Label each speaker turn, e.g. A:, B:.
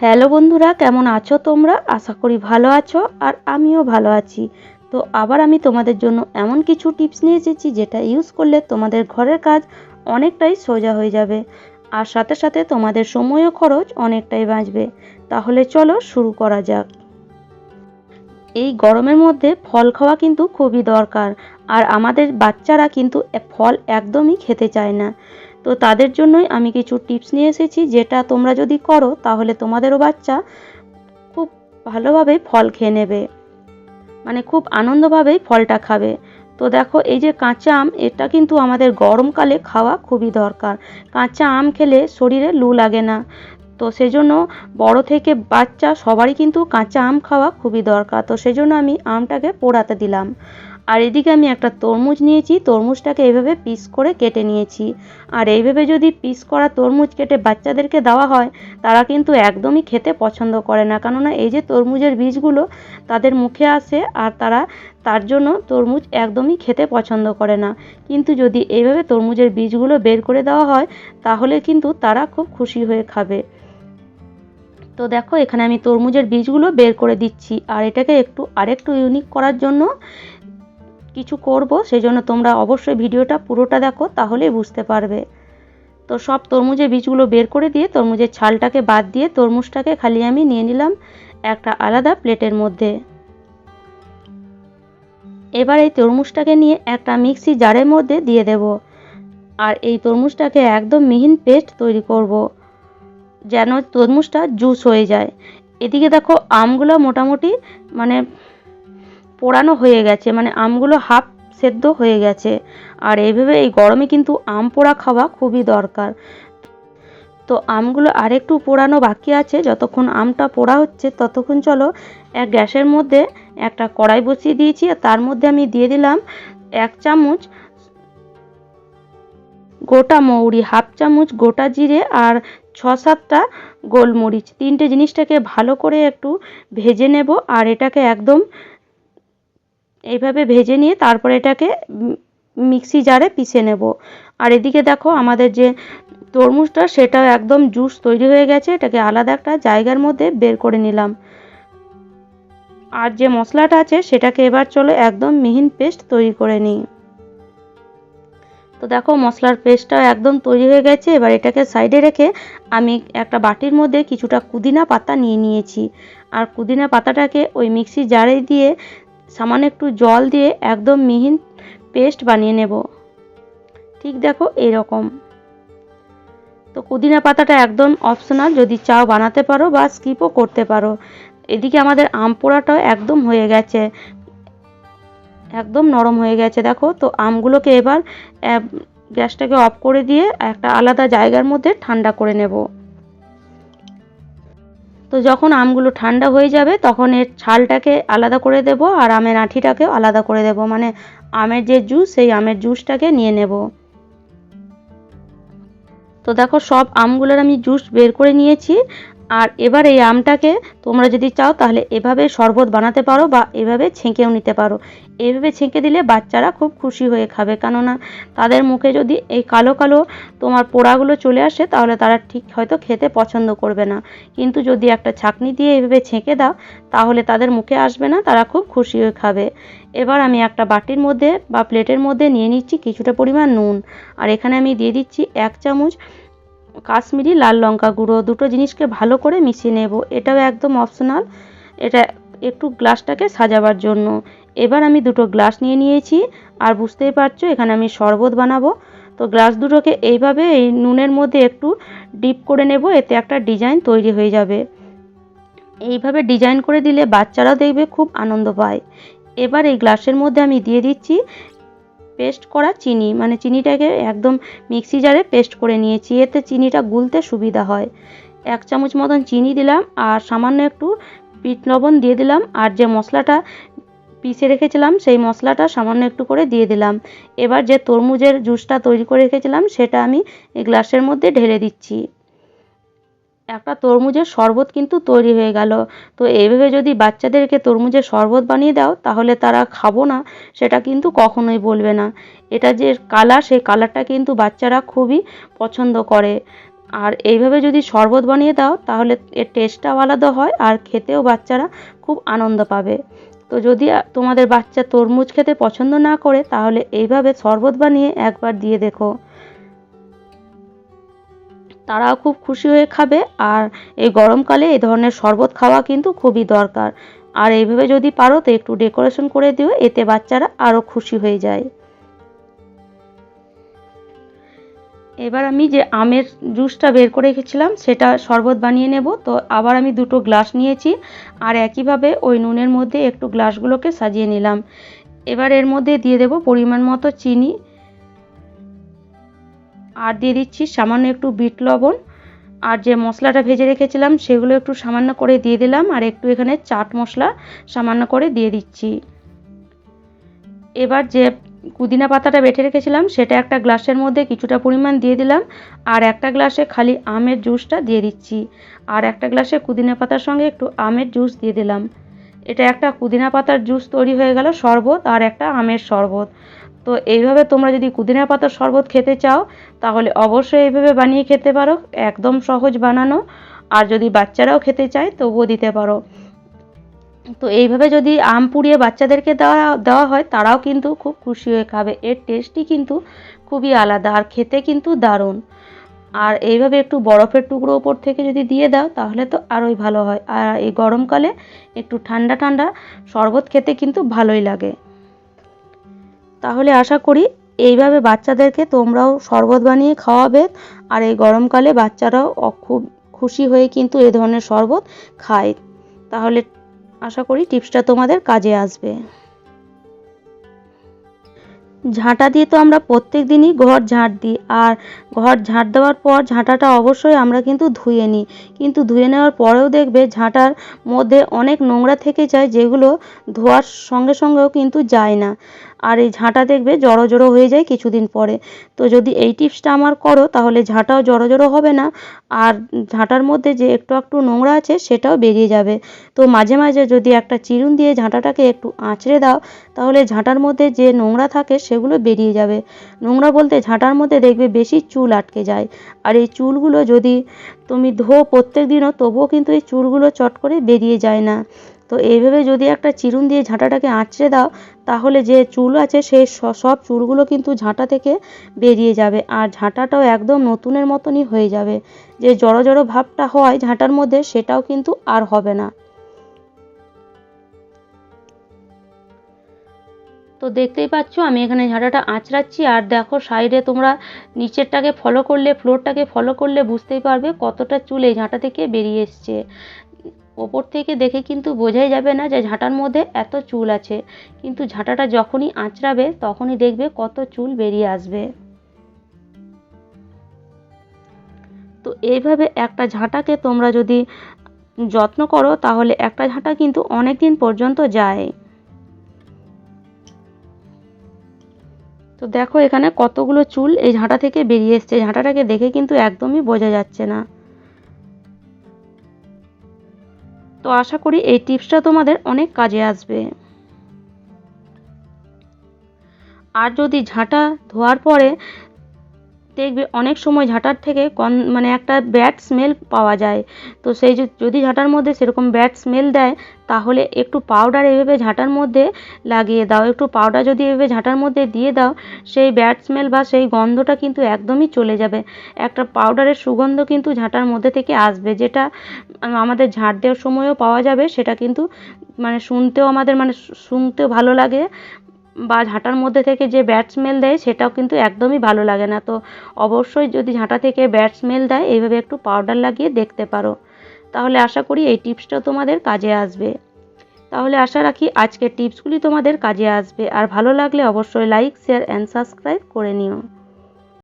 A: Hello বন্ধুরা, কেমন আছো তোমরা? আশা করি ভালো আছো আর আমিও ভালো আছি। তো আবার আমি তোমাদের জন্য এমন কিছু টিপস নিয়ে এসেছি যেটা ইউজ করলে তোমাদের ঘরের কাজ অনেকটাই সোজা হয়ে যাবে আর সাথে সাথে তোমাদের সময় ও খরচ অনেকটাই বাঁচবে। তাহলে চলো শুরু করা যাক। এই গরমের মধ্যে ফল খাওয়া কিন্তু খুবই দরকার আর আমাদের বাচ্চারা কিন্তু ফল একদমই খেতে চায় না। তো তাদের জন্যই আমি কিছু টিপস নিয়ে এসেছি, যেটা তোমরা যদি করো তাহলে তোমাদেরও বাচ্চা খুব ভালোভাবে ফল খেয়ে নেবে। মানে খুব আনন্দভাবেই ফলটা খাবে। তো দেখো, এই যে কাঁচা আম, এটা কিন্তু আমাদের গরমকালে খাওয়া খুবই দরকার। কাঁচা আম খেলে শরীরে লু লাগে না। তো সেজন্য বড় থেকে বাচ্চা সবারই কিন্তু কাঁচা আম খাওয়া খুবই দরকার। তো সেজন্য আমি আমটাকে পোড়াতে দিলাম। আর এদিকে আমি একটা তরমুজ নিয়েছি, তরমুজটাকে এইভাবে পিস করে কেটে নিয়েছি। আর এইভাবে যদি পিস করা তরমুজ কেটে বাচ্চাদেরকে দেওয়া হয়, তারা কিন্তু একদমই খেতে পছন্দ করে না। কেননা এই যে তরমুজের বীজগুলো তাদের মুখে আসে আর তারা তার জন্য তরমুজ একদমই খেতে পছন্দ করে না। কিন্তু যদি এইভাবে তরমুজের বীজগুলো বের করে দেওয়া হয়, তাহলে কিন্তু তারা খুব খুশি হয়ে খাবে। তো দেখো, এখানে আমি তরমুজের বীজগুলো বের করে দিচ্ছি। আর এটাকে একটু আরেকটু ইউনিক করার জন্য কিছু করব সেই জন্য তোমরা অবশ্যই ভিডিওটা পুরোটা দেখো, তাহলেই বুঝতে পারবে। তো সব তরমুজের বীজগুলো বের করে দিয়ে তরমুজের ছালটাকে বাদ দিয়ে তরমুজটাকে খালি আমি নিয়ে নিলাম একটা আলাদা প্লেটের মধ্যে। এবার এই তরমুজটাকে নিয়ে একটা মিক্সি জারের মধ্যে দিয়ে দেব। আর এই তরমুজটাকে একদম মিহিন পেস্ট তৈরি করব, যেন তরমুজটা জুস হয়ে যায়। এদিকে দেখো আমগুলো মোটামুটি মানে পোড়ানো হয়ে গেছে মানে আমগুলো হাফ সেদ্ধ হয়ে গেছে। আর এইভাবে এই গরমে কিন্তু আম পোড়া খাওয়া খুবই দরকার। তো আমগুলো আরেকটু পোড়ানো বাকি আছে, যতক্ষণ আমটা পোড়া হচ্ছে ততক্ষণ চলো এক গ্যাসের মধ্যে একটা কড়াই বসিয়ে দিয়েছি, আর তার মধ্যে আমি দিয়ে দিলাম এক চামচ গোটা মৌরি, হাফ চামচ গোটা জিরে আর ছ সাতটা গোলমরিচ। তিনটে জিনিসটাকে ভালো করে একটু ভেজে নেব, আর এটাকে একদম এইভাবে ভেজে নিয়ে তারপর এটাকে মিক্সি জারে পিষে নেব। আর এদিকে দেখো আমাদের যে তরমুজটা, সেটাও একদম জুস তৈরি হয়ে গেছে। এটাকে আলাদা একটা জায়গার মধ্যে বের করে নিলাম। আর যে মশলাটা আছে, সেটাকে এবার চলো একদম মিহিন পেস্ট তৈরি করে নিই। তো দেখো মশলার পেস্টটা একদম তৈরি হয়ে গেছে। এবার এটাকে সাইডে রেখে আমি একটা বাটির মধ্যে কিছুটা পুদিনা পাতা নিয়ে নিয়েছি। আর পুদিনা পাতাটাকে ওই মিক্সি জারে দিয়ে সামান্য একটু জল দিয়ে একদম মিহিন পেস্ট বানিয়ে নেব। ঠিক দেখো এরকম তো পুদিনা পাতাটা একদম অপশনাল যদি চাও বানাতে পারো বা স্কিপও করতে পারো। এদিকে আমাদের আম পোড়াটাও একদম হয়ে গেছে। একদম নরম হয়ে গেছে দেখো। তো আমগুলোকে এবার গ্যাসটাকে অফ করে দিয়ে একটা আলাদা জায়গার মধ্যে ঠান্ডা করে নেব। তো যখন আমগুলো ঠান্ডা হয়ে যাবে, তখন এর ছালটাকে আলাদা করে দেব আর আমের আঁঠিটাকেও আলাদা করে দেব। মানে আমের যে জুস সেই আমের জুসটাকে নিয়ে নেব। তো দেখো সব আমগুলোর আমি জুস বের করে নিয়েছি। আর এবার এই আমটাকে তোমরা যদি চাও তাহলে এভাবে শরবত বানাতে পারো বা এভাবে ছেঁকেও নিতে পারো। এভাবে ছেঁকে দিলে বাচ্চারা খুব খুশি হয়ে খাবে। কেননা তাদের মুখে যদি এই কালো কালো তোমার পোড়াগুলো চলে আসে তাহলে তারা ঠিক হয়তো খেতে পছন্দ করবে না। কিন্তু যদি একটা ছাঁকনি দিয়ে এভাবে ছেঁকে দাও তাহলে তাদের মুখে আসবে না, তারা খুব খুশি হয়ে খাবে। এবার আমি একটা বাটির মধ্যে বা প্লেটের মধ্যে নিয়ে নিচ্ছি কিছুটা পরিমাণ নুন। আর এখানে আমি দিয়ে দিচ্ছি এক চামচ কাশ্মীরি, লাল লঙ্কা গুঁড়ো, দুটো জিনিসকে ভালো করে মিশিয়ে নেব। এটাও একদম অপশনাল এটা একটু গ্লাসটাকে সাজাবার জন্য। এবার আমি দুটো গ্লাস নিয়ে নিয়েছি। আর বুঝতেই পারছ, এখানে আমি শরবত বানাবো। তো গ্লাস দুটোকে এইভাবে এই নুনের মধ্যে একটু ডিপ করে নেব, এতে একটা ডিজাইন তৈরি হয়ে যাবে। এইভাবে ডিজাইন করে দিলে বাচ্চারাও দেখবে খুব আনন্দ পায়। এবার এই গ্লাসের মধ্যে আমি দিয়ে দিচ্ছি পেস্ট করা চিনি মানে চিনিটাকে একদম মিক্সি জারে পেস্ট করে নিয়েছি, এতে চিনিটা গুলতে সুবিধা হয়। এক চামচ মতন চিনি দিলাম, আর সামান্য একটু বিট লবণ দিয়ে দিলাম, আর যে মশলাটা পিষে রেখেছিলাম, সেই মশলাটা সামান্য একটু করে দিয়ে দিলাম। এবার যে তরমুজের জুসটা তৈরি করে রেখেছিলাম, সেটা আমি গ্লাসের মধ্যে ঢেলে দিচ্ছি। একটা তরমুজের শরবত কিন্তু তৈরি হয়ে গেল। তো এইভাবে যদি বাচ্চাদেরকে তরমুজের শরবত বানিয়ে দাও, তাহলে তারা খাব না, সেটা কিন্তু কখনোই বলবে না। এটা যে কালার সেই কালারটা কিন্তু বাচ্চারা খুবই পছন্দ করে। আর এইভাবে যদি শরবত বানিয়ে দাও, তাহলে এর টেস্টটাও আলাদা হয় আর খেতেও বাচ্চারা খুব আনন্দ পাবে। তো যদি তোমাদের বাচ্চা তরমুজ খেতে পছন্দ না করে, তাহলে এইভাবে শরবত বানিয়ে একবার দিয়ে দেখো। তারাও খুব খুশি হয়ে খাবে আর এই গরমকালে এই ধরনের শরবত খাওয়া কিন্তু খুবই দরকার। আর এইভাবে যদি পারো তো একটু ডেকোরেশন করে দিও, এতে বাচ্চারা আরও খুশি হয়ে যায়। এবার আমি যে আমের জুসটা বের করে রেখেছিলাম, সেটা শরবত বানিয়ে নেব। তো আবার আমি দুটো গ্লাস নিয়েছি আর একইভাবে ওই নুনের মধ্যে একটু গ্লাসগুলোকে সাজিয়ে নিলাম। এবার এর মধ্যে দিয়ে দেব পরিমাণ মতো চিনি আর দিয়ে দিচ্ছি সামান্য একটু বিট লবণ। আর যে মশলাটা ভেজে রেখেছিলাম, সেগুলো একটু সামান্য করে দিয়ে দিলাম, আর একটু এখানে চাট মশলা সামান্য করে দিয়ে দিচ্ছি। এবার যে পুদিনা পাতাটা বেটে রেখেছিলাম, সেটা একটা গ্লাসের মধ্যে কিছুটা পরিমাণ দিয়ে দিলাম, আর একটা গ্লাসে খালি আমের জুসটা দিয়ে দিচ্ছি। আর একটা গ্লাসে পুদিনা পাতার সঙ্গে একটু আমের জুস দিয়ে দিলাম। এটা একটা পুদিনা পাতার জুস তৈরি হয়ে গেল শরবত, আর একটা আমের শরবত। তো এইভাবে তোমরা যদি পুদিনা পাতার শরবত খেতে চাও, তাহলে অবশ্যই এইভাবে বানিয়ে খেতে পারো। একদম সহজ বানানো। আর যদি বাচ্চারাও খেতে চায়, তবুও দিতে পারো। তো এইভাবে যদি আম পুড়িয়ে বাচ্চাদেরকে দেওয়া দেওয়া হয়, তারাও কিন্তু খুব খুশি হয়ে খাবে। এর টেস্টই কিন্তু খুবই আলাদা আর খেতে কিন্তু দারুণ। আর এইভাবে একটু বরফের টুকরো ওপর থেকে যদি দিয়ে দাও, তাহলে তো আরোই ভালো হয়। আর এই গরমকালে একটু ঠান্ডা ঠান্ডা শরবত খেতে কিন্তু ভালোই লাগে। তাহলে আশা করি এইভাবে বাচ্চাদেরকে তোমরাও শরবত বানিয়ে খাওয়াবে আর এই গরমকালে বাচ্চারাও খুব খুশি হয়ে কিন্তু এ ধরনের শরবত খায়। তাহলে আশা করি টিপসটা তোমাদের কাজে আসবে। ঝাঁটা দিয়ে তো আমরা প্রত্যেক দিনই ঘর ঝাঁট দিই আর ঘর ঝাঁট দেওয়ার পর ঝাঁটাটা অবশ্যই আমরা কিন্তু ধুয়ে নিই। কিন্তু ধুয়ে নেওয়ার পরেও দেখবে ঝাঁটার মধ্যে অনেক নোংরা থেকে যায় যেগুলো ধোয়ার সঙ্গে সঙ্গেও কিন্তু যায় না। আর এই ঝাঁটা দেখবে জড়ো জড়ো হয়ে যায় কিছুদিন পরে। তো যদি এই টিপসটা আমার করো, তাহলে ঝাঁটাও জড়ো জড়ো হবে না। আর ঝাঁটার মধ্যে যে একটু একটু নোংরা আছে, সেটাও বেরিয়ে যাবে। তো মাঝে মাঝে যদি একটা চিরুন দিয়ে ঝাঁটাটাকে একটু আঁচড়ে দাও, তাহলে ঝাঁটার মধ্যে যে নোংরা থাকে, সেগুলো বেরিয়ে যাবে। নোংরা বলতে ঝাঁটার মধ্যে দেখবে বেশি চুল আটকে যায়। আর এই চুলগুলো যদি তুমি ধো প্রত্যেক দিনও তবুও কিন্তু এই চুলগুলো চট করে বেরিয়ে যায় না। তো এইভাবে যদি একটা চিরুন দিয়ে ঝাঁটাটাকে আঁচড়ে দাও, তাহলে যে চুল আছে সেই সব চুলগুলো কিন্তু ঝাঁটা থেকে বেরিয়ে যাবে। আর ঝাঁটাটাও একদম নতুনের মতনই হয়ে যাবে। যে জড়ো জড়ো ভাবটা হয় ঝাঁটার মধ্যে, সেটাও কিন্তু আর হবে না। তো দেখতেই পাচ্ছ, আমি এখানে ঝাঁটাটা আঁচড়াচ্ছি। আর দেখো, সাইডে তোমরা নিচেরটাকে ফলো করলে ফ্লোরটাকে ফলো করলে বুঝতেই পারবে কতটা চুল এই ঝাঁটা থেকে বেরিয়ে এসছে। ওপর থেকে দেখে কিন্তু বোঝাই যাবে না যে ঝাঁটার মধ্যে এত চুল আছে। কিন্তু ঝাঁটাটা যখনই আঁচড়াবে, তখনই দেখবে কত চুল বেরিয়ে আসবে। তো এইভাবে একটা ঝাঁটাকে তোমরা যদি যত্ন করো, তাহলে একটা ঝাঁটা কিন্তু অনেক দিন পর্যন্ত যায়। তো দেখো এখানে কতগুলো চুল এই ঝাঁটা থেকে বেরিয়ে এসছে। ঝাঁটাটাকে দেখে কিন্তু একদমই বোঝা যাচ্ছে না। তো আশা করি এই টিপসটা তোমাদের অনেক কাজে আসবে। আর যদি ঝাঁটা ধোয়ার পরে দেখবে অনেক সময় ঝাঁটার থেকে কন মানে একটা ব্যাড স্মেল পাওয়া যায়। তো সেই যদি ঝাঁটার মধ্যে সেরকম ব্যাড স্মেল দেয়, তাহলে একটু পাউডার এভাবে ঝাঁটার মধ্যে লাগিয়ে দাও। একটু পাউডার যদি এভাবে ঝাঁটার মধ্যে দিয়ে দাও, সেই ব্যাড স্মেল বা সেই গন্ধটা কিন্তু একদমই চলে যাবে। একটা পাউডারের সুগন্ধ কিন্তু ঝাঁটার মধ্যে থেকে আসবে, যেটা আমাদের ঝাঁট দেওয়ার সময়ও পাওয়া যাবে। সেটা কিন্তু মানে শুনতেও আমাদের মানে শুনতেও ভালো লাগে। বা ঝাঁটার মধ্যে থেকে যে ব্যাড স্মেল দেয়, সেটাও কিন্তু একদমই ভালো লাগে না। তো অবশ্যই যদি ঝাঁটা থেকে ব্যাড স্মেল দেয়, এইভাবে একটু পাউডার লাগিয়ে দেখতে পারো। তাহলে আশা করি এই টিপসটা তোমাদের কাজে আসবে। তাহলে আশা রাখি আজকের টিপসগুলি তোমাদের কাজে আসবে। আর ভালো লাগলে অবশ্যই লাইক শেয়ার অ্যান্ড সাবস্ক্রাইব করে নিও।